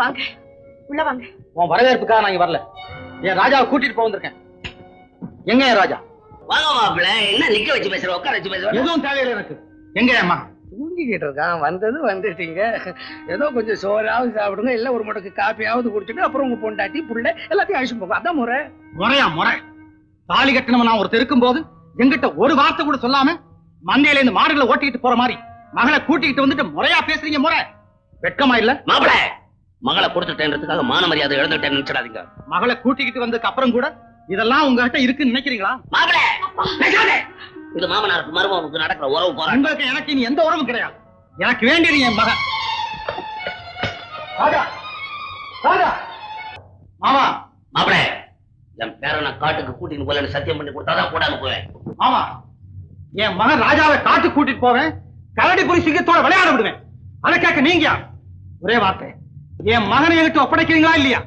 வாங்க. உள்ள வாங்க. உன் வரவேற்புக்காக நான் இங்க வரல. என் ராஜாவை கூட்டிட்டு போக வந்திருக்கேன். எங்க என் ராஜா? வாங்க மாப்பிள்ள. என்ன நிக்க வச்சு பேசுற? உட்கார வச்சு பேசுற? எதுவும் தேவையில்லை எனக்கு. எங்க மகன் தூங்கிக்கிட்டு இருக்கான். வந்தது வந்துட்டீங்க. ஏதோ கொஞ்சம் சோறாவது சாப்பிடுங்க. இல்ல ஒரு முடக்கு காப்பியாவது குடிச்சிட்டு அப்புறம் உங்க பொண்டாட்டி புள்ள எல்லாத்தையும் அழிச்சு போங்க. அதான் முறை. முறையா முறை. தாலி கட்டினவன் நான் ஒருத்தர் இருக்கும்போது எங்கிட்ட ஒரு வார்த்தை கூட சொல்லாம மந்தையில இருந்து மாடுகளை ஓட்டிக்கிட்டு போற மாதிரி மகளை கூட்டிக்கிட்டு வந்துட்டு முறையா பேசுறீங்க முறை. வெட்கமா இல்ல? மாப்பிள்ள மகளை கொடுத்துட்டேன்றதுக்காக மான மரியாதை இழந்துட்டேன்னு நினைச்சிடாதீங்க. மகளை கூட்டிக்கிட்டு வந்ததுக்கு அப்புறம் கூட இதெல்லாம் உங்ககிட்ட இருக்குன்னு நினைக்கிறீங்களா? மாப்பிள்ள பேசாதே. இது மாமனாருக்கு மருமகனுக்கு நடக்கிற உறவு போராட்டம். உங்களுக்கு எனக்கு இனி எந்த உறவும் கிடையாது. எனக்கு வேண்டியது என் மகன். மாமா! மாப்பிள்ள என் பேரனை காட்டுக்கு கூட்டின்னு போலன்னு சத்தியம் பண்ணி கொடுத்தாதான் கூடாது போவேன். மாமா! என் மகன் ராஜாவை காட்டு கூட்டிட்டு போவேன் கரடி புரி சிங்கத்தோட விளையாட விடுவேன். அதை கேட்க நீங்க? ஒரே வார்த்தை. என் மகனை என்கிட்ட ஒப்படைக்கிறீங்களா இல்லையா?